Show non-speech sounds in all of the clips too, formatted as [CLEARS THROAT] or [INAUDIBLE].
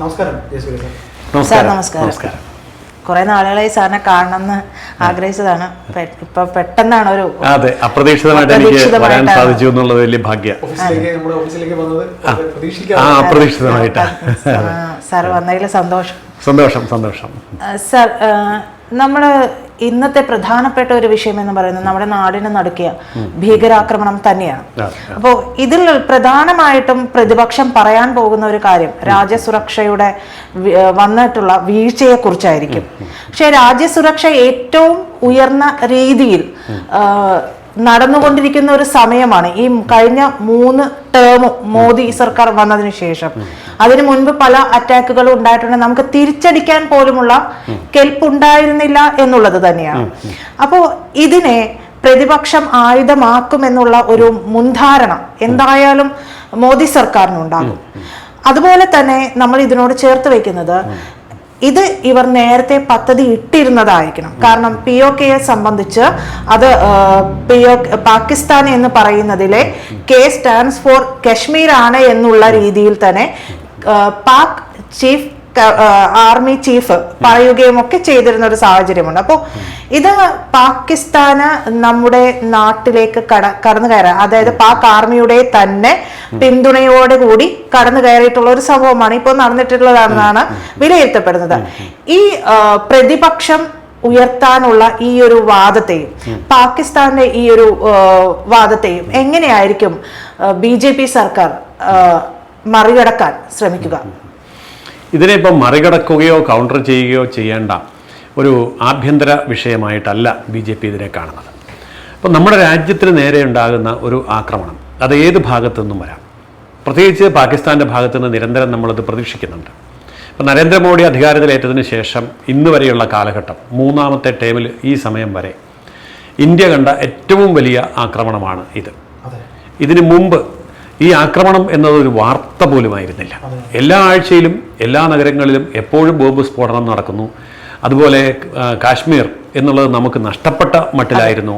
നമസ്കാരം sir sir നമസ്കാരം. നമസ്കാരം. കുറെ നാളുകളായി സാറിനെ കാണണമെന്ന് ആഗ്രഹിച്ചതാണ്. ഇപ്പൊ പെട്ടെന്നാണ് ഒരു അതെ അപ്രതീക്ഷിതമായിട്ട് എനിക്ക് വരാൻ. സാധിച്ചു എന്നുള്ളത് വലിയ ഭാഗ്യ. അപ്രതീക്ഷിതമായിട്ട് സാർ വന്നതിൽ സന്തോഷം. സന്തോഷം സന്തോഷം. സാർ നമ്മൾ ഇന്നത്തെ പ്രധാനപ്പെട്ട ഒരു വിഷയം എന്ന് പറയുന്നത് നമ്മുടെ നാടിനെ നടുക്കിയ ഭീകരാക്രമണം തന്നെയാണ്. അപ്പോൾ ഇതിൽ പ്രധാനമായിട്ടും പ്രതിപക്ഷം പറയാൻ പോകുന്ന ഒരു കാര്യം രാജ്യസുരക്ഷയുടെ വന്നിട്ടുള്ള വീഴ്ചയെ കുറിച്ചായിരിക്കും പക്ഷെ രാജ്യസുരക്ഷ ഏറ്റവും ഉയർന്ന രീതിയിൽ നടന്നുകൊണ്ടിരിക്കുന്ന ഒരു സമയമാണ്. ഈ കഴിഞ്ഞ മൂന്ന് ടേമും മോദി സർക്കാർ വന്നതിന് ശേഷം. അതിനു മുൻപ് പല അറ്റാക്കുകളും ഉണ്ടായിട്ടുണ്ട്. നമുക്ക് തിരിച്ചടിക്കാൻ പോലുമുള്ള കെൽപ്പുണ്ടായിരുന്നില്ല എന്നുള്ളത് തന്നെയാണ്. അപ്പോൾ ഇതിനെ പ്രതിപക്ഷം ആയുധമാക്കുമെന്നുള്ള ഒരു മുൻധാരണ എന്തായാലും മോദി സർക്കാരിനുണ്ടാകും. അതുപോലെ തന്നെ നമ്മൾ ഇതിനോട് ചേർത്ത് വെക്കുന്നത് ഇത് ഇവർ നേരത്തെ പദ്ധതി ഇട്ടിരുന്നതായിരിക്കണം. കാരണം പി ഒ കെയെ സംബന്ധിച്ച് അത് പി ഒ പാകിസ്ഥാൻ എന്ന് പറയുന്നതിലെ കെ സ്റ്റാൻഡ്സ് ഫോർ കശ്മീർ ആണ് എന്നുള്ള രീതിയിൽ തന്നെ പാക് ചീഫ് ആർമി ചീഫ് പറയുകയും ഒക്കെ ചെയ്തിരുന്ന ഒരു സാഹചര്യമുണ്ട്. അപ്പോൾ ഇത് പാകിസ്ഥാന് നമ്മുടെ നാട്ടിലേക്ക് കട കടന്നു കയറാൻ അതായത് പാക് ആർമിയുടെ തന്നെ പിന്തുണയോടെ കൂടി കടന്നു കയറിയിട്ടുള്ള ഒരു സംഭവമാണ് ഇപ്പോൾ നടന്നിട്ടുള്ളതാണെന്നാണ് വിലയിരുത്തപ്പെടുന്നത്. ഈ പ്രതിപക്ഷം ഉയർത്താനുള്ള ഈ ഒരു വാദത്തെയും പാകിസ്ഥാന്റെ ഈ ഒരു വാദത്തെയും എങ്ങനെയായിരിക്കും ബി ജെ പി സർക്കാർ മറികടക്കാൻ ശ്രമിക്കുക? ഇതിനെ ഇപ്പം മറികടക്കുകയോ കൗണ്ടർ ചെയ്യുകയോ ചെയ്യേണ്ട ഒരു ആഭ്യന്തര വിഷയമായിട്ടല്ല ബി ജെ പി ഇതിനെ കാണുന്നത്. അപ്പം നമ്മുടെ രാജ്യത്തിന് നേരെ ഉണ്ടാകുന്ന ഒരു ആക്രമണം അത് ഏത് ഭാഗത്തു നിന്നും വരാം? പ്രത്യേകിച്ച് പാകിസ്ഥാന്റെ ഭാഗത്തു നിന്ന് നിരന്തരം നമ്മളത് പ്രതീക്ഷിക്കുന്നുണ്ട്. ഇപ്പം നരേന്ദ്രമോദി അധികാരത്തിലേറ്റതിന് ശേഷം ഇന്ന് വരെയുള്ള കാലഘട്ടം മൂന്നാമത്തെ ടേമിൽ ഈ സമയം വരെ ഇന്ത്യ കണ്ട ഏറ്റവും വലിയ ആക്രമണമാണ് ഇത്. ഇതിനു മുമ്പ് ഈ ആക്രമണം എന്നതൊരു വാർത്ത പോലുമായിരുന്നില്ല. എല്ലാ ആഴ്ചയിലും എല്ലാ നഗരങ്ങളിലും എപ്പോഴും ബോംബ് സ്ഫോടനം നടക്കുന്നു. അതുപോലെ കാശ്മീർ എന്നുള്ളത് നമുക്ക് നഷ്ടപ്പെട്ട മട്ടിലായിരുന്നു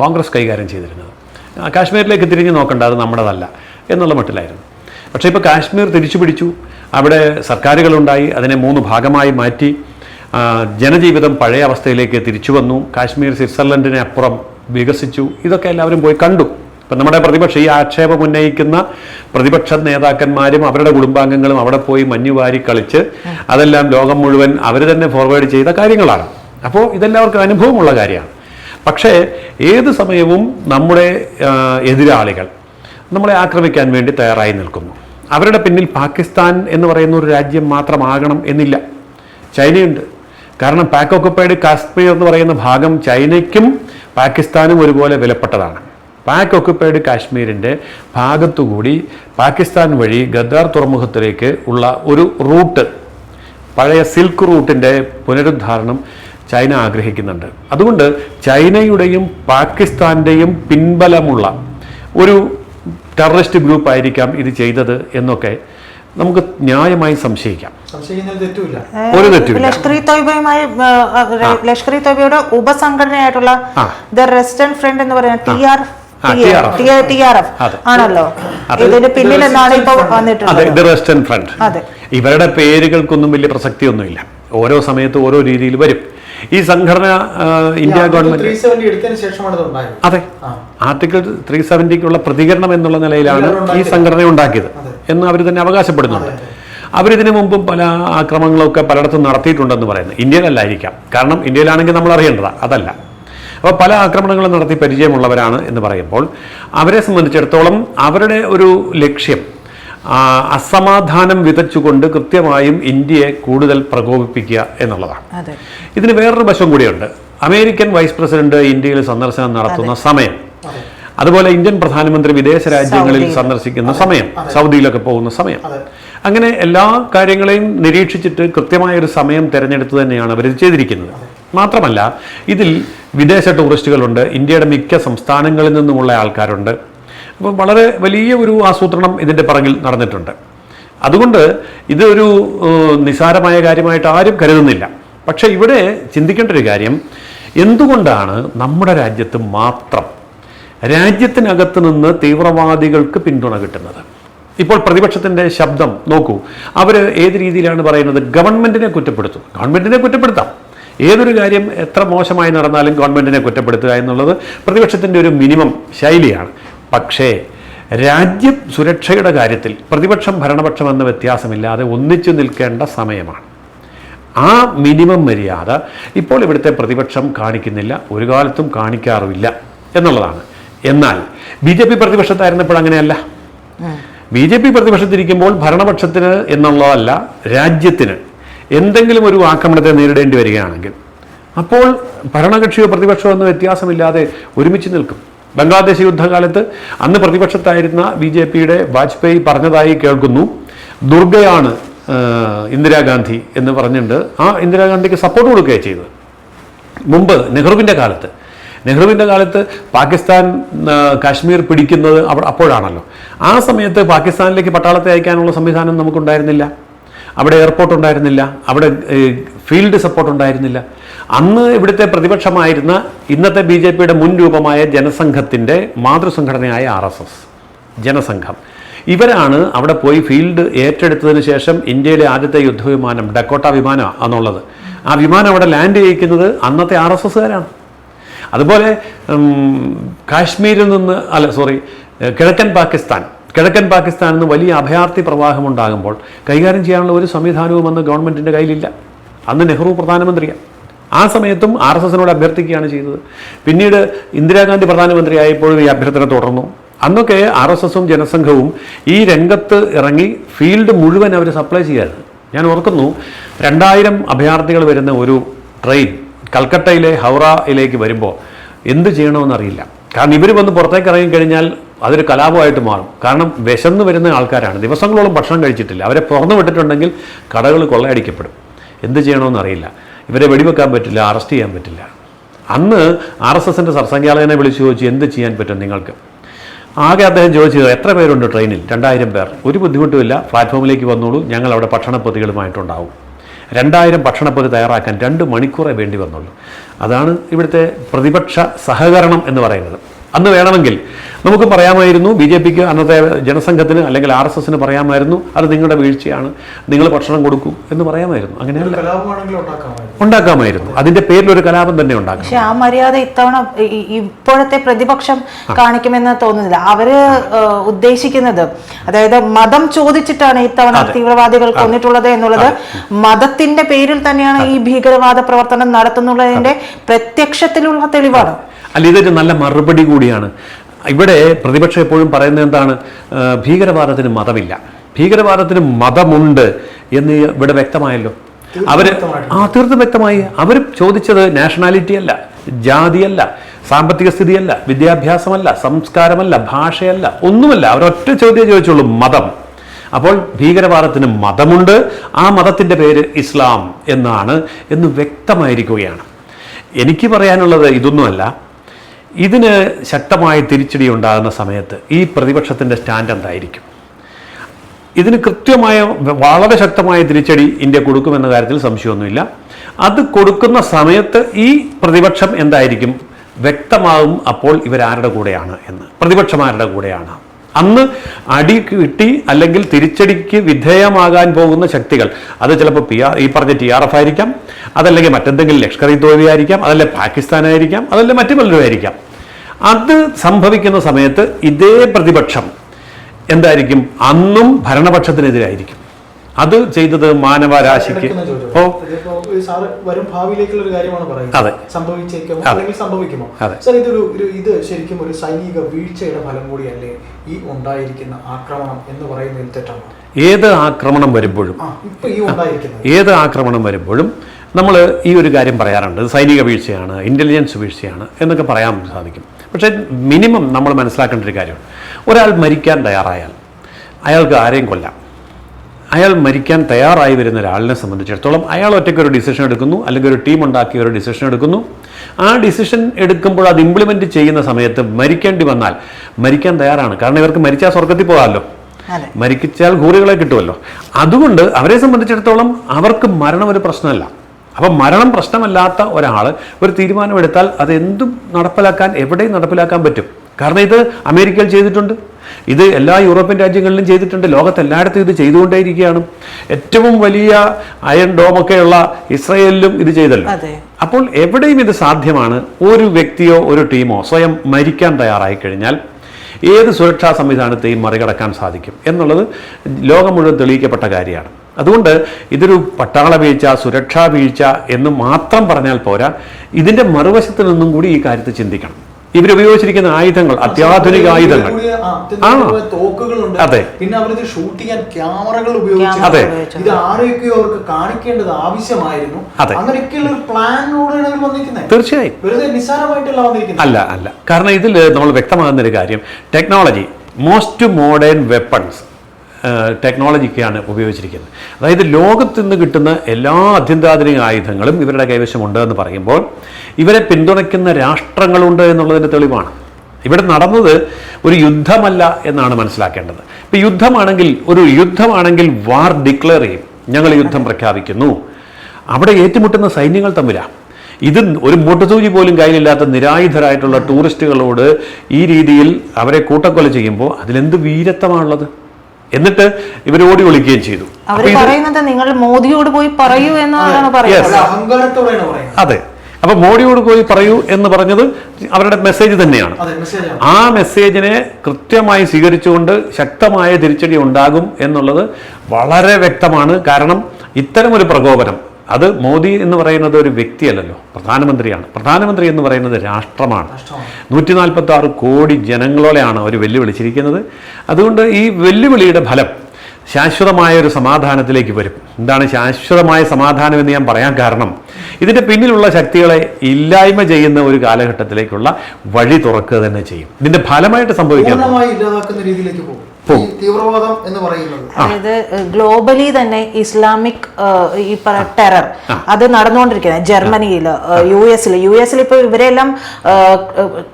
കോൺഗ്രസ് കൈകാര്യം ചെയ്തിരുന്നത്. കാശ്മീരിലേക്ക് തിരിഞ്ഞു നോക്കേണ്ട അത് നമ്മുടേതല്ല എന്നുള്ള മട്ടിലായിരുന്നു. പക്ഷേ ഇപ്പോൾ കാശ്മീർ തിരിച്ചു പിടിച്ചു. അവിടെ സർക്കാരുകളുണ്ടായി അതിനെ മൂന്ന് ഭാഗമായി മാറ്റി. ജനജീവിതം പഴയ അവസ്ഥയിലേക്ക് തിരിച്ചു വന്നു. കാശ്മീർ സ്വിറ്റ്സർലൻഡിനെ അപ്പുറം വികസിച്ചു. ഇതൊക്കെ എല്ലാവരും പോയി കണ്ടു. ഇപ്പം നമ്മുടെ പ്രതിപക്ഷം ഈ ആക്ഷേപം ഉന്നയിക്കുന്ന പ്രതിപക്ഷ നേതാക്കന്മാരും അവരുടെ കുടുംബാംഗങ്ങളും അവിടെ പോയി മഞ്ഞുവാരി കളിച്ച് അതെല്ലാം ലോകം മുഴുവൻ അവർ തന്നെ ഫോർവേഡ് ചെയ്ത കാര്യങ്ങളാണ്. അപ്പോൾ ഇതെല്ലാവർക്കും അനുഭവമുള്ള കാര്യമാണ്. പക്ഷേ ഏത് സമയവും നമ്മുടെ എതിരാളികൾ നമ്മളെ ആക്രമിക്കാൻ വേണ്ടി തയ്യാറായി നിൽക്കുന്നു. അവരുടെ പിന്നിൽ പാകിസ്ഥാൻ എന്ന് പറയുന്ന ഒരു രാജ്യം മാത്രമാകണം എന്നില്ല. ചൈനയുണ്ട്. കാരണം പാക് ഒക്കുപ്പൈഡ് കാശ്മീർ എന്ന് പറയുന്ന ഭാഗം ചൈനയ്ക്കും പാകിസ്ഥാനും ഒരുപോലെ വിലപ്പെട്ടതാണ്. പാക് ഒക്കുപ്പൈഡ് കാശ്മീരിന്റെ ഭാഗത്തുകൂടി പാകിസ്ഥാൻ വഴി ഗദ്ദാർ തുറമുഖത്തിലേക്ക് ഉള്ള ഒരു റൂട്ട് പഴയ സിൽക്ക് റൂട്ടിന്റെ പുനരുദ്ധാരണം ചൈന ആഗ്രഹിക്കുന്നുണ്ട്. അതുകൊണ്ട് ചൈനയുടെയും പാകിസ്ഥാന്റെയും പിൻബലമുള്ള ഒരു ടെററിസ്റ്റ് ഗ്രൂപ്പ് ആയിരിക്കാം ഇത് ചെയ്തത് എന്നൊക്കെ നമുക്ക് ന്യായമായി സംശയിക്കാം. ഒരു ലഷ്കർ ഉപസംഘടനയായിട്ടുള്ള ദ റെസ്റ്റൻ ഫ്രണ്ട് എന്ന് പറയുന്ന T R. T R F ആണല്ലോ. ഇതിന് പിന്നിൽ എന്നാണ് ഇപ്പൊ വന്നിട്ടുള്ളത്? ഇത് വെസ്റ്റേൺ ഫ്രണ്ട് അതെ. ഇവരുടെ പേരുകൾക്കൊന്നും വലിയ പ്രസക്തിയൊന്നുമില്ല. ഓരോ സമയത്ത് ഓരോ രീതിയിൽ വരും. ഈ സംഘടന ഇന്ത്യ ഗവൺമെന്റ് അതെ. ആ. ആർട്ടിക്കിൾ ത്രീ സെവന്റിക്കുള്ള പ്രതികരണം എന്നുള്ള നിലയിലാണ് ഈ സംഘടന ഉണ്ടാക്കിയത് എന്ന് അവർ തന്നെ അവകാശപ്പെടുന്നുണ്ട്. അവരിതിനു മുമ്പും പല ആക്രമണങ്ങളൊക്കെ പലയിടത്തും നടത്തിയിട്ടുണ്ടെന്ന് പറയുന്നത് ഇന്ത്യയിലല്ലായിരിക്കാം. കാരണം ഇന്ത്യയിലാണെങ്കിൽ നമ്മൾ അറിയേണ്ടതാണ് അതല്ല. അപ്പോൾ പല ആക്രമണങ്ങളും നടത്തി പരിചയമുള്ളവരാണ് എന്ന് പറയുമ്പോൾ അവരെ സംബന്ധിച്ചിടത്തോളം അവരുടെ ഒരു ലക്ഷ്യം അസമാധാനം വിതച്ചുകൊണ്ട് കൃത്യമായും ഇന്ത്യയെ കൂടുതൽ പ്രകോപിപ്പിക്കുക എന്നുള്ളതാണ്. ഇതിന് വേറൊരു വശം കൂടിയുണ്ട്. അമേരിക്കൻ വൈസ് പ്രസിഡന്റ് ഇന്ത്യയിൽ സന്ദർശനം നടത്തുന്ന സമയം അതുപോലെ ഇന്ത്യൻ പ്രധാനമന്ത്രി വിദേശ രാജ്യങ്ങളിൽ സന്ദർശിക്കുന്ന സമയം സൗദിയിലൊക്കെ പോകുന്ന സമയം. അങ്ങനെ എല്ലാ കാര്യങ്ങളെയും നിരീക്ഷിച്ചിട്ട് കൃത്യമായ ഒരു സമയം തിരഞ്ഞെടുത്ത് തന്നെയാണ് അവർ ചെയ്തിരിക്കുന്നത്. മാത്രമല്ല ഇതിൽ വിദേശ ടൂറിസ്റ്റുകളുണ്ട്. ഇന്ത്യയുടെ മിക്ക സംസ്ഥാനങ്ങളിൽ നിന്നുമുള്ള ആൾക്കാരുണ്ട്. അപ്പോൾ വളരെ വലിയ ഒരു ആസൂത്രണം ഇതിന്റെ പറങ്കിൽ നടന്നിട്ടുണ്ട്. അതുകൊണ്ട് ഇതൊരു നിസാരമായ കാര്യമായിട്ട് ആരും കരുതുന്നില്ല. പക്ഷേ ഇവിടെ ചിന്തിക്കേണ്ട ഒരു കാര്യം എന്തുകൊണ്ടാണ് നമ്മുടെ രാജ്യത്ത് മാത്രം രാജ്യത്തിനകത്ത് നിന്ന് തീവ്രവാദികൾക്ക് പിന്തുണ കിട്ടുന്നത്? ഇപ്പോൾ പ്രതിപക്ഷത്തിന്റെ ശബ്ദം നോക്കൂ. അവർ ഏത് രീതിയിലാണ് പറയുന്നത്? ഗവൺമെന്റിനെ കുറ്റപ്പെടുത്തും. ഗവൺമെന്റിനെ കുറ്റപ്പെടുത്താം. ഏതൊരു കാര്യം എത്ര മോശമായി നടന്നാലും ഗവൺമെന്റിനെ കുറ്റപ്പെടുത്തുക എന്നുള്ളത് പ്രതിപക്ഷത്തിന്റെ ഒരു മിനിമം ശൈലിയാണ്. പക്ഷേ രാജ്യം സുരക്ഷയുടെ കാര്യത്തിൽ പ്രതിപക്ഷം ഭരണപക്ഷം എന്ന വ്യത്യാസമില്ലാതെ ഒന്നിച്ചു നിൽക്കേണ്ട സമയമാണ്. ആ മിനിമം മര്യാദ ഇപ്പോൾ ഇവിടുത്തെ പ്രതിപക്ഷം കാണിക്കുന്നില്ല ഒരു കാലത്തും കാണിക്കാറുമില്ല എന്നുള്ളതാണ്. എന്നാൽ ബി ജെ പി പ്രതിപക്ഷത്തായിരുന്നപ്പോൾ അങ്ങനെയല്ല. ബി ജെ പി പ്രതിപക്ഷത്തിരിക്കുമ്പോൾ ഭരണപക്ഷത്തിന് എന്നുള്ളതല്ല രാജ്യത്തിന് എന്തെങ്കിലും ഒരു ആക്രമണത്തെ നേരിടേണ്ടി വരികയാണെങ്കിൽ അപ്പോൾ ഭരണകക്ഷിയോ പ്രതിപക്ഷമോ എന്ന വ്യത്യാസമില്ലാതെ ഒരുമിച്ച് നിൽക്കും. ബംഗ്ലാദേശ് യുദ്ധകാലത്ത് അന്ന് പ്രതിപക്ഷത്തായിരുന്ന ബി ജെ പിയുടെ വാജ്പേയി പറഞ്ഞതായി കേൾക്കുന്നു. ദുർഗയാണ് ഇന്ദിരാഗാന്ധി എന്ന് പറഞ്ഞിട്ട് ആ ഇന്ദിരാഗാന്ധിക്ക് സപ്പോർട്ട് കൊടുക്കുകയാണ് ചെയ്തത്. മുമ്പ് നെഹ്റുവിന്റെ കാലത്ത്. നെഹ്റുവിന്റെ കാലത്ത് പാകിസ്ഥാൻ കാശ്മീർ പിടിക്കുന്നത് അപ്പോഴാണല്ലോ. ആ സമയത്ത് പാകിസ്ഥാനിലേക്ക് പട്ടാളത്തെ അയക്കാനുള്ള സംവിധാനം നമുക്കുണ്ടായിരുന്നില്ല. അവിടെ എയർപോർട്ട് ഉണ്ടായിരുന്നില്ല അവിടെ ഫീൽഡ് സപ്പോർട്ട് ഉണ്ടായിരുന്നില്ല. അന്ന് ഇവിടുത്തെ പ്രതിപക്ഷമായിരുന്ന ഇന്നത്തെ ബി ജെ പിയുടെ മുൻ രൂപമായ ജനസംഘത്തിന്റെ മാതൃസംഘടനയായ ആർ എസ് എസ് ജനസംഘം. ഇവരാണ് അവിടെ പോയി ഫീൽഡ് ഏറ്റെടുത്തതിന് ശേഷം ഇന്ത്യയിലെ ആദ്യത്തെ യുദ്ധവിമാനം ഡക്കോട്ട വിമാനം എന്നുള്ളത് ആ വിമാനം അവിടെ ലാൻഡ് ചെയ്യിക്കുന്നത് അന്നത്തെ ആർ എസ് എസ്സുകാരാണ്. അതുപോലെ കാശ്മീരിൽ നിന്ന് അല്ല സോറി കിഴക്കൻ പാകിസ്ഥാൻ കിഴക്കൻ പാകിസ്ഥാനിൽ നിന്ന് വലിയ അഭയാർത്ഥി പ്രവാഹം ഉണ്ടാകുമ്പോൾ കൈകാര്യം ചെയ്യാനുള്ള ഒരു സംവിധാനവും അന്ന് ഗവൺമെന്റിന്റെ കയ്യിലില്ല. അന്ന് നെഹ്റു പ്രധാനമന്ത്രിയാണ് ആ സമയത്തും ആർ എസ് എസിനോട് അഭ്യർത്ഥിക്കുകയാണ് ചെയ്തത് പിന്നീട് ഇന്ദിരാഗാന്ധി പ്രധാനമന്ത്രിയായപ്പോഴും ഈ അഭ്യർത്ഥന തുടർന്നു. അന്നൊക്കെ ആർ എസ് എസും ജനസംഘവും ഈ രംഗത്ത് ഇറങ്ങി ഫീൽഡ് മുഴുവൻ അവർ സപ്ലൈ ചെയ്യായിരുന്നു ഞാൻ ഓർക്കുന്നു രണ്ടായിരം അഭയാർത്ഥികൾ വരുന്ന ഒരു ട്രെയിൻ കൽക്കട്ടയിലെ ഹൗറയിലേക്ക് വരുമ്പോൾ എന്ത് ചെയ്യണമെന്നറിയില്ല. കാരണം ഇവർ വന്ന് പുറത്തേക്ക് ഇറങ്ങിക്കഴിഞ്ഞാൽ അതൊരു കലാപമായിട്ട് മാറും. കാരണം വിശന്ന് വരുന്ന ആൾക്കാരാണ്. ദിവസങ്ങളോളം ഭക്ഷണം കഴിച്ചിട്ടില്ല. അവരെ തുറന്നു വിട്ടിട്ടുണ്ടെങ്കിൽ കടകൾ കൊള്ളയടിക്കപ്പെടും. എന്ത് ചെയ്യണമെന്ന് അറിയില്ല. ഇവരെ വെടിവെക്കാൻ പറ്റില്ല അറസ്റ്റ് ചെയ്യാൻ പറ്റില്ല. അന്ന് ആർ എസ് എസിന്റെ സർസംഘാലകനെ വിളിച്ചു ചോദിച്ചു എന്ത് ചെയ്യാൻ പറ്റും നിങ്ങൾക്ക്? ആകെ അദ്ദേഹം ചോദിച്ചത് എത്ര പേരുണ്ട് ട്രെയിനിൽ? രണ്ടായിരം പേർ. ഒരു ബുദ്ധിമുട്ടുമില്ല. പ്ലാറ്റ്ഫോമിലേക്ക് വന്നോളൂ. ഞങ്ങൾ അവിടെ ഭക്ഷണപ്പൊതികളുമായിട്ടുണ്ടാവും. രണ്ടായിരം ഭക്ഷണപ്പൊതി തയ്യാറാക്കാൻ രണ്ട് മണിക്കൂറേ വേണ്ടി വന്നുള്ളൂ. അതാണ് ഇവിടുത്തെ പ്രതിപക്ഷ സഹകരണം എന്ന് പറയുന്നത്. അന്ന് വേണമെങ്കിൽ. നമുക്ക് പറയാമായിരുന്നു ബി ജെ പിക്ക് അന്നത്തെ ജനസംഘത്തിന് അല്ലെങ്കിൽ ആർ എസ് എസിന് പറയാമായിരുന്നു അത് നിങ്ങളുടെ വീഴ്ചയാണ് നിങ്ങൾ ഭക്ഷണം കൊടുക്കും എന്ന് പറയാമായിരുന്നു. അങ്ങനെയല്ല. ഉണ്ടാക്കാമായിരുന്നു. അതിന്റെ പേരിൽ ഒരു കലാപം തന്നെ ഉണ്ടാക്കാം. പക്ഷെ ആ മര്യാദ ഇത്തവണ ഇപ്പോഴത്തെ പ്രതിപക്ഷം കാണിക്കുമെന്ന് തോന്നുന്നില്ല. അവർ ഉദ്ദേശിക്കുന്നത് അതായത് മതം ചോദിച്ചിട്ടാണ് ഇത്തവണ തീവ്രവാദികൾ കൊന്നിട്ടുള്ളത് എന്നുള്ളത് മതത്തിന്റെ പേരിൽ തന്നെയാണ് ഈ ഭീകരവാദ പ്രവർത്തനം നടത്തുന്നുള്ളതിന്റെ പ്രത്യക്ഷത്തിലുള്ള തെളിവാണ്. അല്ല ഇതൊരു നല്ല മറുപടി കൂടിയാണ്. ഇവിടെ പ്രതിപക്ഷം എപ്പോഴും പറയുന്നത് എന്താണ്? ഭീകരവാദത്തിന് മതമില്ല. ഭീകരവാദത്തിന് മതമുണ്ട് എന്ന് ഇവിടെ വ്യക്തമായല്ലോ. അവർ ആ തീർത്തും വ്യക്തമായി. അവർ ചോദിച്ചത് നാഷണാലിറ്റി അല്ല ജാതിയല്ല സാമ്പത്തിക സ്ഥിതിയല്ല വിദ്യാഭ്യാസമല്ല സംസ്കാരമല്ല ഭാഷയല്ല ഒന്നുമല്ല. അവരൊറ്റ ചോദ്യം ചോദിച്ചുള്ളൂ മതം. അപ്പോൾ ഭീകരവാദത്തിന് മതമുണ്ട്. ആ മതത്തിന്റെ പേര് ഇസ്ലാം എന്നാണ് എന്ന് വ്യക്തമായിരിക്കുകയാണ്. എനിക്ക് പറയാനുള്ളത് ഇതൊന്നുമല്ല. ഇതിന് ശക്തമായ തിരിച്ചടി ഉണ്ടാകുന്ന സമയത്ത് ഈ പ്രതിപക്ഷത്തിന്റെ സ്റ്റാൻഡ് എന്തായിരിക്കും? ഇതിന് കൃത്യമായ വളരെ ശക്തമായ തിരിച്ചടി ഇന്ത്യ കൊടുക്കുമെന്ന കാര്യത്തിൽ സംശയമൊന്നുമില്ല. അത് കൊടുക്കുന്ന സമയത്ത് ഈ പ്രതിപക്ഷം എന്തായിരിക്കും? വ്യക്തമാകും അപ്പോൾ ഇവരാരുടെ കൂടെയാണ് എന്ന്. പ്രതിപക്ഷമാരുടെ കൂടെയാണ്? അന്ന് അടി കിട്ടി അല്ലെങ്കിൽ തിരിച്ചടിക്ക് വിധേയമാകാൻ പോകുന്ന ശക്തികൾ. അത് ചിലപ്പോൾ പി ആർ ഈ പറഞ്ഞ ടി ആർ എഫ് ആയിരിക്കാം അതല്ലെങ്കിൽ മറ്റെന്തെങ്കിലും ലഷ്കർ ഇ തോൽവി ആയിരിക്കാം അതല്ലെ പാകിസ്ഥാനായിരിക്കാം അതല്ലേ മറ്റു പലരും ആയിരിക്കാം. അത് സംഭവിക്കുന്ന സമയത്ത് ഇതേ പ്രതിപക്ഷം എന്തായിരിക്കും? അന്നും ഭരണപക്ഷത്തിനെതിരായിരിക്കും. അത് ചെയ്തത് മാനവരാശിക്ക്? ഓ. വരും ഭാവിയിലേക്കുള്ള ഒരു കാര്യമാണ് പറയുന്നത്. സംഭവിച്ചേക്കുമോ അല്ലെങ്കിൽ സംഭവിക്കുമോ? സർ ഇതൊരു ഇത് ശരിക്കും ഒരു സൈനിക വീഴ്ചയുടെ ഫലം കൂടിയല്ലേ ഈ ഉണ്ടായിരിക്കുന്ന ആക്രമണം എന്ന് പറയുന്നതിൽ തെറ്റാണ്? ഏത് ആക്രമണം വരുമ്പോഴും. ഏത് ആക്രമണം വരുമ്പോഴും നമ്മൾ ഈ ഒരു കാര്യം പറയാറുണ്ട്. സൈനിക വീഴ്ചയാണ് ഇന്റലിജൻസ് വീഴ്ചയാണ് എന്നൊക്കെ പറയാൻ സാധിക്കും. പക്ഷേ മിനിമം നമ്മൾ മനസ്സിലാക്കേണ്ട ഒരു കാര്യമാണ് ഒരാൾ മരിക്കാൻ തയ്യാറായാൽ അയാൾക്ക് ആരെയും കൊല്ലാം. അയാൾ മരിക്കാൻ തയ്യാറായി വരുന്ന ഒരാളിനെ സംബന്ധിച്ചിടത്തോളം അയാൾ ഒറ്റയ്ക്ക് ഒരു ഡിസിഷൻ എടുക്കുന്നു അല്ലെങ്കിൽ ഒരു ടീം ഉണ്ടാക്കി ഒരു ഡിസിഷൻ എടുക്കുന്നു. ആ ഡിസിഷൻ എടുക്കുമ്പോൾ അത് ഇംപ്ലിമെന്റ് ചെയ്യുന്ന സമയത്ത് മരിക്കേണ്ടി വന്നാൽ മരിക്കാൻ തയ്യാറാണ്. കാരണം ഇവർക്ക് മരിച്ചാൽ സ്വർഗത്തിൽ പോകാമല്ലോ. അതെ. മരിച്ചാൽ കൂറുകളെ കിട്ടുമല്ലോ. അതുകൊണ്ട് അവരെ സംബന്ധിച്ചിടത്തോളം അവർക്ക് മരണം ഒരു പ്രശ്നമല്ല. അപ്പം മരണം പ്രശ്നമല്ലാത്ത ഒരാൾ ഒരു തീരുമാനമെടുത്താൽ അത് എന്തും നടപ്പിലാക്കാൻ എവിടെയും നടപ്പിലാക്കാൻ പറ്റും. കാരണം ഇത് അമേരിക്കയിൽ ചെയ്തിട്ടുണ്ട്. ഇത് എല്ലാ യൂറോപ്യൻ രാജ്യങ്ങളിലും ചെയ്തിട്ടുണ്ട്. ലോകത്തെല്ലായിടത്തും ഇത് ചെയ്തുകൊണ്ടേയിരിക്കുകയാണ്. ഏറ്റവും വലിയ അയൺ ഡോമൊക്കെയുള്ള ഇസ്രയേലിലും ഇത് ചെയ്തല്ലോ. അപ്പോൾ എവിടെയും ഇത് സാധ്യമാണ്. ഒരു വ്യക്തിയോ ഒരു ടീമോ സ്വയം മരിക്കാൻ തയ്യാറായി കഴിഞ്ഞാൽ ഏത് സുരക്ഷാ സംവിധാനത്തെയും മറികടക്കാൻ സാധിക്കും എന്നുള്ളത് ലോകം മുഴുവൻ തെളിയിക്കപ്പെട്ട കാര്യമാണ്. അതുകൊണ്ട് ഇതൊരു പട്ടാള വീഴ്ച സുരക്ഷാ വീഴ്ച എന്ന് മാത്രം പറഞ്ഞാൽ പോരാ. ഇതിന്റെ മറുവശത്ത് നിന്നും കൂടി ഈ കാര്യത്തിൽ ചിന്തിക്കണം. ഇവരുപയോഗിച്ചിരിക്കുന്ന ആയുധങ്ങൾ അത്യാധുനിക ആയുധങ്ങൾ. ആ, അതെ. പിന്നെ അവരിത് ഷൂട്ട് ചെയ്യാൻ ക്യാമറകൾ ഉപയോഗിച്ചു അതെ. ഇത് ആരെയൊക്കെയോ അവർക്ക് കാണിക്കേണ്ടത് ആവശ്യമായിരുന്നു. അതെ. അങ്ങനെയൊക്കെയുള്ള ഒരു പ്ലാനിലൂടെയാണ് അവർ വന്നിരിക്കുന്നത്. തീർച്ചയായും. വെറുതെ നിസ്സാരമായിട്ടല്ല വന്നിരിക്കുന്നത്. അല്ല അല്ല. കാരണം ഇതിൽ നമ്മൾ വ്യക്തമാകുന്ന ഒരു കാര്യം ടെക്നോളജി മോസ്റ്റ് മോഡേൺ വെപ്പൺസ് ടെക്നോളജിക്കാണ് ഉപയോഗിച്ചിരിക്കുന്നത്. അതായത് ലോകത്ത് നിന്ന് കിട്ടുന്ന എല്ലാ അത്യന്താധുനിക ആയുധങ്ങളും ഇവരുടെ കൈവശമുണ്ട് എന്ന് പറയുമ്പോൾ ഇവരെ പിന്തുണയ്ക്കുന്ന രാഷ്ട്രങ്ങളുണ്ട് എന്നുള്ളതിന്റെ തെളിവാണ്. ഇവിടെ നടന്നത് ഒരു യുദ്ധമല്ല എന്നാണ് മനസ്സിലാക്കേണ്ടത്. ഇപ്പം യുദ്ധമാണെങ്കിൽ ഒരു യുദ്ധമാണെങ്കിൽ വാർ ഡിക്ലെയർ ചെയ്യും. ഞങ്ങൾ യുദ്ധം പ്രഖ്യാപിക്കുന്നു. അവിടെ ഏറ്റുമുട്ടുന്ന സൈന്യങ്ങൾ തമ്മിലാണ് ഇത് ഒരു മുട്ടസൂചി പോലും കയ്യിലില്ലാത്ത നിരായുധരായിട്ടുള്ള ടൂറിസ്റ്റുകളോട് ഈ രീതിയിൽ അവരെ കൂട്ടക്കൊല ചെയ്യുമ്പോൾ അതിലെന്ത് വീരത്വമാണുള്ളത്? എന്നിട്ട് ഇവർ ഓടി ഒളിക്കുകയും ചെയ്തു. പറയുന്നത് നിങ്ങൾ മോദിയോട് പോയി പറയൂ എന്നാണ് പറയുന്നത്. അതെ. അപ്പൊ മോഡിയോട് പോയി പറയൂ എന്ന് പറഞ്ഞത് അവരുടെ മെസ്സേജ് തന്നെയാണ്. അതെ മെസ്സേജാണ് ആ മെസ്സേജിനെ കൃത്യമായി സ്വീകരിച്ചുകൊണ്ട് ശക്തമായ തിരിച്ചടി ഉണ്ടാകും എന്നുള്ളത് വളരെ വ്യക്തമാണ്. കാരണം ഇത്തരമൊരു പ്രകോപനം അത് മോദി എന്ന് പറയുന്നത് ഒരു വ്യക്തിയല്ലല്ലോ പ്രധാനമന്ത്രിയാണ്. പ്രധാനമന്ത്രി എന്ന് പറയുന്നത് രാഷ്ട്രമാണ്. നൂറ്റി നാൽപ്പത്തി ആറ് കോടി ജനങ്ങളോടെയാണ് അവർ വെല്ലുവിളിച്ചിരിക്കുന്നത്. അതുകൊണ്ട് ഈ വെല്ലുവിളിയുടെ ഫലം ശാശ്വതമായ ഒരു സമാധാനത്തിലേക്ക് വരും. എന്താണ് ശാശ്വതമായ സമാധാനം എന്ന് ഞാൻ പറയാൻ കാരണം? ഇതിന്റെ പിന്നിലുള്ള ശക്തികളെ ഇല്ലായ്മ ചെയ്യുന്ന ഒരു കാലഘട്ടത്തിലേക്കുള്ള വഴി തുറക്കുക തന്നെ ചെയ്യും. ഇതിന്റെ ഫലമായിട്ട് സംഭവിക്കുന്നത് തീവ്രവാദം എന്ന് പറയുന്നത്. അതായത് ഗ്ലോബലി തന്നെ ഇസ്ലാമിക് ഈ ഈ ടെറർ അത് നടന്നുകൊണ്ടിരിക്കുന്നത് ജർമ്മനിയിൽ യു എസിൽ യു എസിൽ ഇപ്പൊ ഇവരെല്ലാം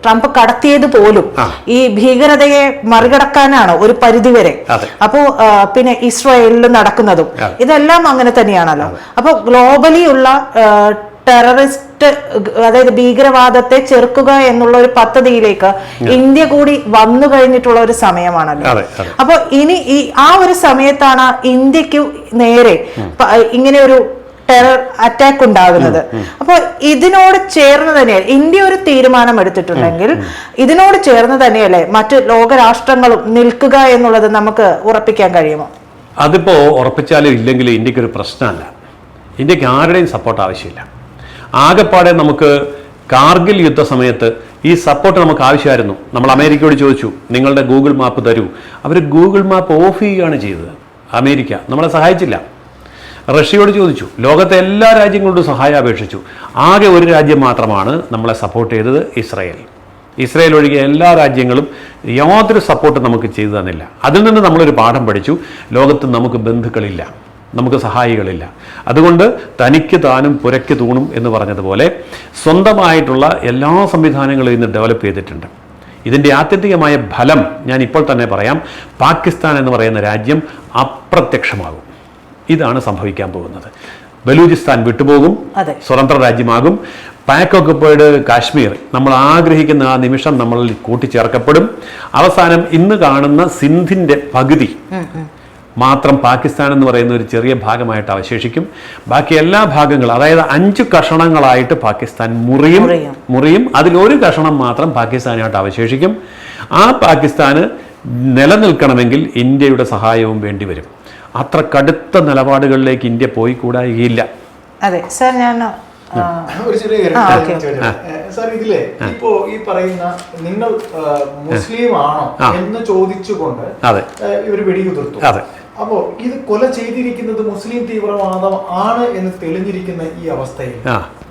ട്രംപ് കടത്തിയത് പോലും ഈ ഭീകരതയെ മറികടക്കാനാണ് ഒരു പരിധി വരെ. അപ്പോ പിന്നെ ഇസ്രായേലിൽ നടക്കുന്നതും. ഇതെല്ലാം അങ്ങനെ തന്നെയാണല്ലോ. അപ്പൊ ഗ്ലോബലി ഉള്ള ടെററിസ്റ്റ് അതായത് ഭീകരവാദത്തെ ചെറുക്കുക എന്നുള്ള ഒരു പദ്ധതിയിലേക്ക് ഇന്ത്യ കൂടി വന്നു കഴിഞ്ഞിട്ടുള്ള ഒരു സമയമാണല്ലോ. അപ്പൊ ഇനി ഈ ആ ഒരു സമയത്താണ് ഇന്ത്യയ്ക്ക് നേരെ ഇങ്ങനെ ഒരു ടെറർ അറ്റാക്ക് ഉണ്ടാകുന്നത്. അപ്പൊ ഇതിനോട് ചേർന്ന് തന്നെയാണ് ഇന്ത്യ ഒരു തീരുമാനം എടുത്തിട്ടുണ്ടെങ്കിൽ ഇതിനോട് ചേർന്ന് തന്നെയല്ലേ മറ്റ് ലോകരാഷ്ട്രങ്ങളും നിൽക്കുക എന്നുള്ളത് നമുക്ക് ഉറപ്പിക്കാൻ കഴിയുമോ? അതിപ്പോ ഉറപ്പിച്ചാലും ഇല്ലെങ്കിലും ഇന്ത്യയ്ക്ക് ഒരു പ്രശ്നമല്ല. ഇന്ത്യയ്ക്ക് ആരുടെയും സപ്പോർട്ട് ആവശ്യമില്ല. ആകെപ്പാടെ നമുക്ക് കാർഗിൽ യുദ്ധ സമയത്ത് ഈ സപ്പോർട്ട് നമുക്ക് ആവശ്യമായിരുന്നു. നമ്മൾ അമേരിക്കയോട് ചോദിച്ചു നിങ്ങളുടെ ഗൂഗിൾ മാപ്പ് തരൂ. അവർ ഗൂഗിൾ മാപ്പ് ഓഫ് ചെയ്യുകയാണ് ചെയ്തത്. അമേരിക്ക നമ്മളെ സഹായിച്ചില്ല. റഷ്യയോട് ചോദിച്ചു ലോകത്തെ എല്ലാ രാജ്യങ്ങളോടും സഹായം അപേക്ഷിച്ചു. ആകെ ഒരു രാജ്യം മാത്രമാണ് നമ്മളെ സപ്പോർട്ട് ചെയ്തത് ഇസ്രായേൽ. ഇസ്രായേൽ ഒഴികെ എല്ലാ രാജ്യങ്ങളും യാതൊരു സപ്പോർട്ട് നമുക്ക് ചെയ്തു തന്നില്ല. അതിൽ നിന്ന് നമ്മളൊരു പാഠം പഠിച്ചു. ലോകത്ത് നമുക്ക് ബന്ധുക്കളില്ല. നമുക്ക് സഹായികളില്ല. അതുകൊണ്ട് തനിക്ക് താനും പുരയ്ക്ക് തൂണും എന്ന് പറഞ്ഞതുപോലെ സ്വന്തമായിട്ടുള്ള എല്ലാ സംവിധാനങ്ങളും ഇന്ന് ഡെവലപ്പ് ചെയ്തിട്ടുണ്ട്. ഇതിന്റെ ആത്യന്തികമായ ഫലം ഞാൻ ഇപ്പോൾ തന്നെ പറയാം. പാകിസ്ഥാൻ എന്ന് പറയുന്ന രാജ്യം അപ്രത്യക്ഷമാകും. ഇതാണ് സംഭവിക്കാൻ പോകുന്നത്. ബലൂചിസ്ഥാൻ വിട്ടുപോകും. സ്വതന്ത്ര രാജ്യമാകും. പാക് ഒക്കുപ്പേഡ് കാശ്മീർ. നമ്മൾ ആഗ്രഹിക്കുന്ന ആ നിമിഷം നമ്മളിൽ കൂട്ടിച്ചേർക്കപ്പെടും. അവസാനം ഇന്ന് കാണുന്ന സിന്ധിന്റെ പകുതി മാത്രം പാകിസ്ഥാൻ എന്ന് പറയുന്ന ഒരു ചെറിയ ഭാഗമായിട്ട് അവശേഷിക്കും. ബാക്കി എല്ലാ ഭാഗങ്ങളും അതായത് അഞ്ച് കഷണങ്ങളായിട്ട് പാകിസ്ഥാൻ മുറിയും മുറിയും. അതിൽ ഒരു കഷണം മാത്രം പാകിസ്ഥാനായിട്ട് അവശേഷിക്കും. ആ പാകിസ്ഥാന് നിലനിൽക്കണമെങ്കിൽ ഇന്ത്യയുടെ സഹായവും വേണ്ടി വരും. അത്ര കടുത്ത നിലപാടുകളിലേക്ക് ഇന്ത്യ പോയി കൂടായികയില്ല അതെ സാർ ഞാൻ ഒരു ചെറിയ കാര്യം സാർ ഇതിലെ ഇപ്പോ ഈ പറയുന്ന നിങ്ങൾ മുസ്ലിം ആണോ എന്ന് ചോദിച്ചുകൊണ്ട് ഇവർ വെടിയുതിർത്തു. അപ്പോ ഇത് കൊല ചെയ്തിരിക്കുന്നത് മുസ്ലിം തീവ്രവാദം ആണ് എന്ന് തെളിഞ്ഞിരിക്കുന്ന ഈ അവസ്ഥയിൽ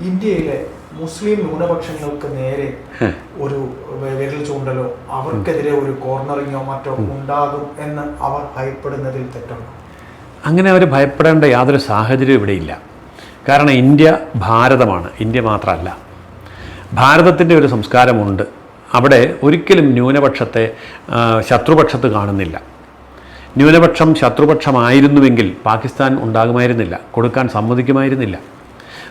ഇന്ത്യയിലെ മുസ്ലിം ന്യൂനപക്ഷങ്ങൾക്ക് നേരെ ഒരു വിരൽ ചൂണ്ടലോ അവർക്കെതിരെ ഒരു കോർണറിങ്ങോ മറ്റോ ഉണ്ടാകും എന്ന് അവർ ഭയപ്പെടുന്നതിൽ തെറ്റുണ്ടോ. അങ്ങനെ അവർ ഭയപ്പെടേണ്ട യാതൊരു സാഹചര്യവും ഇവിടെയില്ല കാരണം ഇന്ത്യ ഭാരതമാണ്. ഇന്ത്യ മാത്രമല്ല. ഭാരതത്തിന്റെ ഒരു സംസ്കാരമുണ്ട്. അവിടെ ഒരിക്കലും ന്യൂനപക്ഷത്തെ ശത്രുപക്ഷത്ത് കാണുന്നില്ല. ന്യൂനപക്ഷം ശത്രുപക്ഷമായിരുന്നുവെങ്കിൽ പാകിസ്ഥാൻ ഉണ്ടാകുമായിരുന്നില്ല. കൊടുക്കാൻ സമ്മതിക്കുമായിരുന്നില്ല.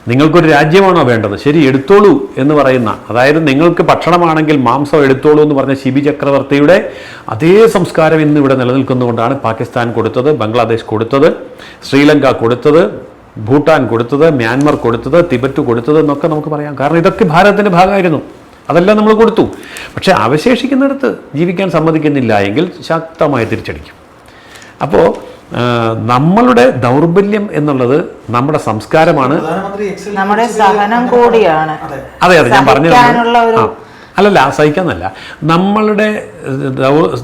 നിങ്ങൾക്കൊരു രാജ്യമാണോ വേണ്ടത്? ശരി എടുത്തോളൂ എന്ന് പറയുന്ന അതായത് നിങ്ങൾക്ക് ഭക്ഷണമാണെങ്കിൽ മാംസം എടുത്തോളൂ എന്ന് പറഞ്ഞ ശിബി ചക്രവർത്തിയുടെ അതേ സംസ്കാരം ഇന്ന് ഇവിടെ നിലനിൽക്കുന്നതുകൊണ്ടാണ് പാകിസ്ഥാൻ കൊടുത്തത് ബംഗ്ലാദേശ് കൊടുത്തത് ശ്രീലങ്ക കൊടുത്തത് ഭൂട്ടാൻ കൊടുത്തത് മ്യാൻമർ കൊടുത്തത് തിബറ്റ് കൊടുത്തത് എന്നൊക്കെ നമുക്ക് പറയാം. കാരണം ഇതൊക്കെ ഭാരതത്തിന്റെ ഭാഗമായിരുന്നു. അതെല്ലാം നമ്മൾ കൊടുത്തു. പക്ഷേ അവശേഷിക്കുന്നിടത്ത് ജീവിക്കാൻ സമ്മതിക്കുന്നില്ല എങ്കിൽ ശക്തമായി തിരിച്ചടിക്കും. അപ്പോൾ നമ്മളുടെ ദൗർബല്യം എന്നുള്ളത് നമ്മുടെ സംസ്കാരമാണ്. നമ്മുടെ സഹനം കൂടിയാണ്. അതെ അതെ. ഞാൻ പറഞ്ഞു അല്ലല്ല സഹിക്കാന്നല്ല. നമ്മളുടെ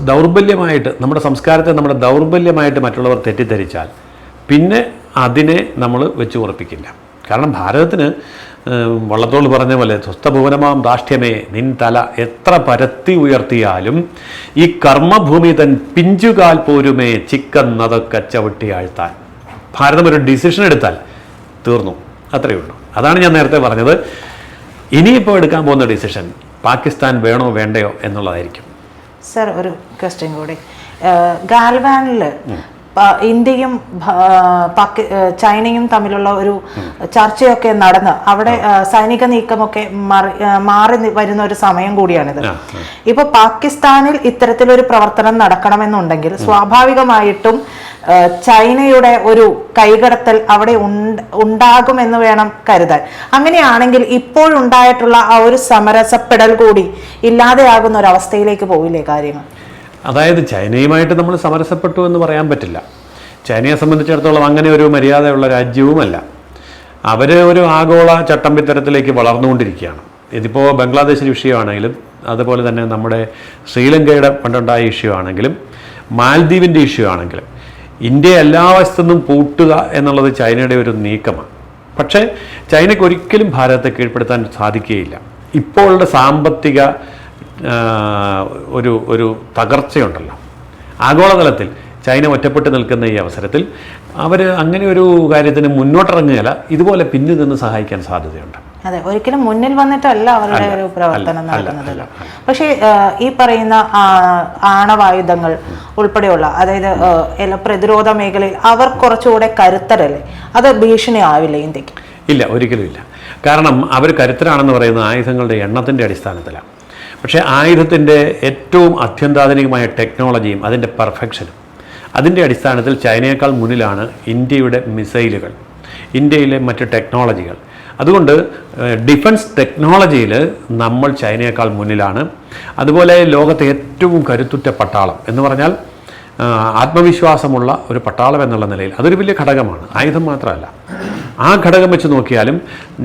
ദൗർബല്യമായിട്ട് നമ്മുടെ സംസ്കാരത്തെ നമ്മുടെ ദൗർബല്യമായിട്ട് മറ്റുള്ളവർ തെറ്റിദ്ധരിച്ചാൽ പിന്നെ അതിനെ നമ്മൾ വെച്ച് ഉറപ്പിക്കില്ല. കാരണം ഭാരതത്തിന് വള്ളത്തോൾ പറഞ്ഞ പോലെ സ്വസ്ഥഭുവനമാം ദാഷ്ട്യമേ നിൻ തല എത്ര പരത്തി ഉയർത്തിയാലും ഈ കർമ്മഭൂമി തൻ പിഞ്ചുകാൽ പോരുമേ ചിക്കന്നതൊക്കെ ചവിട്ടി ആഴ്ത്താൻ. ഭാരതം ഒരു ഡിസിഷൻ എടുത്താൽ തീർന്നു. അത്രയേ ഉള്ളൂ. അതാണ് ഞാൻ നേരത്തെ പറഞ്ഞത്. ഇനിയിപ്പോൾ എടുക്കാൻ പോകുന്ന ഡിസിഷൻ പാകിസ്ഥാൻ വേണോ വേണ്ടയോ എന്നുള്ളതായിരിക്കും. സർ ഒരു ക്വസ്റ്റ്യൻ കൂടി. ഗാൽവാനിൽ ഇന്ത്യയും ചൈനയും തമ്മിലുള്ള ഒരു ചർച്ചയൊക്കെ നടന്ന് അവിടെ സൈനിക നീക്കമൊക്കെ മറി- വരുന്ന ഒരു സമയം കൂടിയാണിത്. ഇപ്പൊ പാകിസ്ഥാനിൽ ഇത്തരത്തിലൊരു പ്രവർത്തനം നടക്കണമെന്നുണ്ടെങ്കിൽ സ്വാഭാവികമായിട്ടും ചൈനയുടെ ഒരു കൈകടത്തൽ അവിടെ ഉണ്ടാകും എന്ന് വേണം കരുതാൻ. അങ്ങനെയാണെങ്കിൽ ഇപ്പോഴുണ്ടായിട്ടുള്ള ആ ഒരു സമരസപ്പെടൽ കൂടി ഇല്ലാതെയാകുന്ന ഒരു അവസ്ഥയിലേക്ക് പോവില്ലേ കാര്യങ്ങൾ? അതായത് ചൈനയുമായിട്ട് നമ്മൾ സമരസപ്പെട്ടു എന്ന് പറയാൻ പറ്റില്ല. ചൈനയെ സംബന്ധിച്ചിടത്തോളം അങ്ങനെ ഒരു മര്യാദയുള്ള രാജ്യവുമല്ല. അവർ ഒരു ആഗോള ചട്ടമ്പിത്തരത്തിലേക്ക് വളർന്നുകൊണ്ടിരിക്കുകയാണ്. ഇതിപ്പോൾ ബംഗ്ലാദേശിന്റെ വിഷയമാണെങ്കിലും അതുപോലെ തന്നെ നമ്മുടെ ശ്രീലങ്കയുടെ പണ്ടുണ്ടായ ഇഷ്യൂ ആണെങ്കിലും മാൽദ്വീപിന്റെ ഇഷ്യൂ ആണെങ്കിലും ഇന്ത്യ എല്ലാ വശത്തുനിന്നും പൂട്ടുക എന്നുള്ളത് ചൈനയുടെ ഒരു നീക്കമാണ്. പക്ഷേ ചൈനയ്ക്ക് ഒരിക്കലും ഭാരതത്തെ കീഴ്പ്പെടുത്താൻ സാധിക്കുകയില്ല. ഇപ്പോഴുള്ള സാമ്പത്തിക ഒരു ഒരു തകർച്ചയുണ്ടല്ലോ. ആഗോളതലത്തിൽ ചൈന ഒറ്റപ്പെട്ട് നിൽക്കുന്ന ഈ അവസരത്തിൽ അവർ അങ്ങനെ ഒരു കാര്യത്തിന് മുന്നോട്ടിറങ്ങുകയല്ല ഇതുപോലെ പിന്നിൽ നിന്ന് സഹായിക്കാൻ സാധ്യതയുണ്ട്. അതെ ഒരിക്കലും മുന്നിൽ വന്നിട്ടല്ല അവരുടെ ഒരു പ്രവർത്തനം നടക്കുന്നത്. പക്ഷേ ഈ പറയുന്ന ആണവായുധങ്ങൾ ഉൾപ്പെടെയുള്ള അതായത് പ്രതിരോധ മേഖലയിൽ അവർ കുറച്ചുകൂടെ കരുത്തരല്ലേ? അത് ഭീഷണി ആവില്ല ഇന്ത്യയ്ക്ക്? ഇല്ല ഒരിക്കലും ഇല്ല. കാരണം അവർ കരുത്തരാണെന്ന് പറയുന്ന ആയുധങ്ങളുടെ എണ്ണത്തിന്റെ അടിസ്ഥാനത്തിലാണ്. പക്ഷേ ആയുധത്തിന്റെ ഏറ്റവും അത്യന്താധുനികമായ ടെക്നോളജിയും അതിന്റെ പെർഫെക്ഷനും. അതിന്റെ അടിസ്ഥാനത്തിൽ ചൈനയേക്കാൾ മുന്നിലാണ് ഇന്ത്യയുടെ മിസൈലുകൾ ഇന്ത്യയിലെ മറ്റ് ടെക്നോളജികൾ. അതുകൊണ്ട് ഡിഫൻസ് ടെക്നോളജിയിൽ നമ്മൾ ചൈനയേക്കാൾ മുന്നിലാണ്. അതുപോലെ ലോകത്തെ ഏറ്റവും കരുത്തുറ്റ പട്ടാളം എന്ന് പറഞ്ഞാൽ ആത്മവിശ്വാസമുള്ള ഒരു പട്ടാളം എന്നുള്ള നിലയിൽ അതൊരു വലിയ ഘടകമാണ് ആയുധം മാത്രമല്ല. ആ ഘടകം വെച്ച് നോക്കിയാലും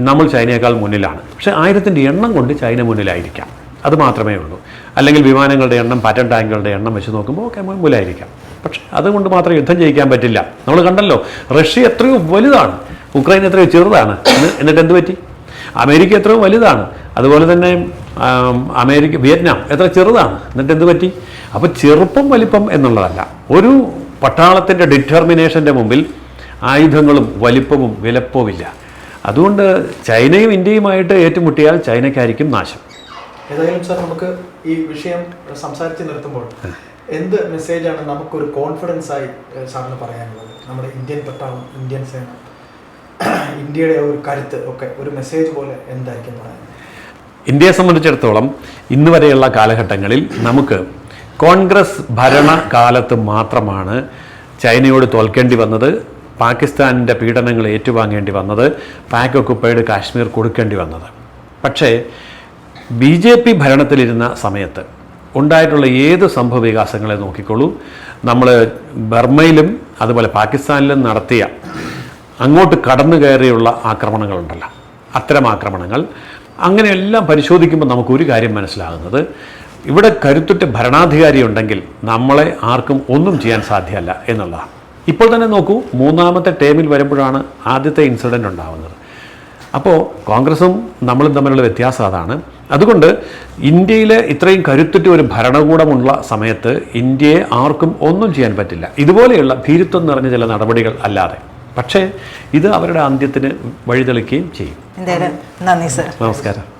നമ്മൾ ചൈനയേക്കാൾ മുന്നിലാണ്. പക്ഷേ ആയുധത്തിന്റെ എണ്ണം കൊണ്ട് ചൈന മുന്നിലായിരിക്കാം. അത് മാത്രമേ ഉള്ളൂ. അല്ലെങ്കിൽ വിമാനങ്ങളുടെ എണ്ണം പാറ്റൻ ടാങ്കുകളുടെ എണ്ണം വെച്ച് നോക്കുമ്പോൾ ഒക്കെ മുമ്പിലായിരിക്കാം പക്ഷേ അതുകൊണ്ട് മാത്രം യുദ്ധം ജയിക്കാൻ പറ്റില്ല. നമ്മൾ കണ്ടല്ലോ റഷ്യ എത്രയോ വലുതാണ്. ഉക്രൈൻ എത്രയോ ചെറുതാണ്. എന്നിട്ട് എന്ത് പറ്റി? അമേരിക്ക എത്രയോ വലുതാണ്. അതുപോലെ തന്നെ അമേരിക്ക വിയറ്റ്നാം എത്ര ചെറുതാണ്. എന്നിട്ട് എന്ത് പറ്റി? അപ്പോൾ ചെറുപ്പം വലിപ്പം എന്നുള്ളതല്ല. ഒരു പട്ടാളത്തിന്റെ ഡിറ്റർമിനേഷന്റെ മുമ്പിൽ ആയുധങ്ങളും വലിപ്പവും വിലപ്പവുമില്ല. അതുകൊണ്ട് ചൈനയും ഇന്ത്യയുമായിട്ട് ഏറ്റുമുട്ടിയാൽ ചൈനയ്ക്കായിരിക്കും നാശം. ഏതായാലും സാർ നമുക്ക് ഈ വിഷയം സംസാരിച്ച് നിർത്തുമ്പോൾ എന്ത് മെസ്സേജാണ് നമുക്കൊരു കോൺഫിഡൻസ് ആയി സാറിന് പറയാനുള്ളത്? നമ്മുടെ ഇന്ത്യൻ പട്ടാളം ഇന്ത്യൻ സേന [CLEARS THROAT] ഇന്ത്യയുടെ ഒരു കരുത്ത് ഒക്കെ ഒരു മെസ്സേജ് പോലെ എന്തായിരിക്കും പറയാൻ? ഇന്ത്യയെ സംബന്ധിച്ചിടത്തോളം ഇന്ന് വരെയുള്ള കാലഘട്ടങ്ങളിൽ നമുക്ക് കോൺഗ്രസ് ഭരണകാലത്ത് മാത്രമാണ് ചൈനയോട് തോൽക്കേണ്ടി വന്നത് പാകിസ്ഥാനിന്റെ പീഡനങ്ങൾ ഏറ്റുവാങ്ങേണ്ടി വന്നത് പാക് ഒക്കുപ്പൈഡ് കാശ്മീർ കൊടുക്കേണ്ടി വന്നത്. പക്ഷേ ബി ജെ പി ഭരണത്തിലിരുന്ന സമയത്ത് ഉണ്ടായിട്ടുള്ള ഏത് സംഭവ വികാസങ്ങളെ നോക്കിക്കോളൂ നമ്മൾ ബർമ്മയിലും അതുപോലെ പാകിസ്ഥാനിലും നടത്തിയ അങ്ങോട്ട് കടന്നു കയറിയുള്ള ആക്രമണങ്ങളുണ്ടല്ലോ. അത്തരം ആക്രമണങ്ങൾ. അങ്ങനെയെല്ലാം പരിശോധിക്കുമ്പോൾ നമുക്കൊരു കാര്യം മനസ്സിലാകുന്നത്. ഇവിടെ കരുത്തുറ്റ ഭരണാധികാരി ഉണ്ടെങ്കിൽ നമ്മളെ ആർക്കും ഒന്നും ചെയ്യാൻ സാധ്യമല്ല എന്നുള്ളതാണ്. ഇപ്പോൾ തന്നെ നോക്കൂ മൂന്നാമത്തെ ടേമിൽ വരുമ്പോഴാണ് ആദ്യത്തെ ഇൻസിഡന്റ് ഉണ്ടാകുന്നത് അപ്പോൾ കോൺഗ്രസും നമ്മളും തമ്മിലുള്ള വ്യത്യാസം അതാണ്. അതുകൊണ്ട് ഇന്ത്യയിൽ ഇത്രയും കരുത്തുറ്റ ഒരു ഭരണകൂടമുള്ള സമയത്ത് ഇന്ത്യയെ ആർക്കും ഒന്നും ചെയ്യാൻ പറ്റില്ല. ഇതുപോലെയുള്ള ഭീരുത്വം നിറഞ്ഞ ചില നടപടികൾ അല്ലാതെ. പക്ഷേ ഇത് അവരുടെ അന്ത്യത്തിന് വഴിതെളിക്കുകയും ചെയ്യും. നന്ദി സർ. നമസ്കാരം.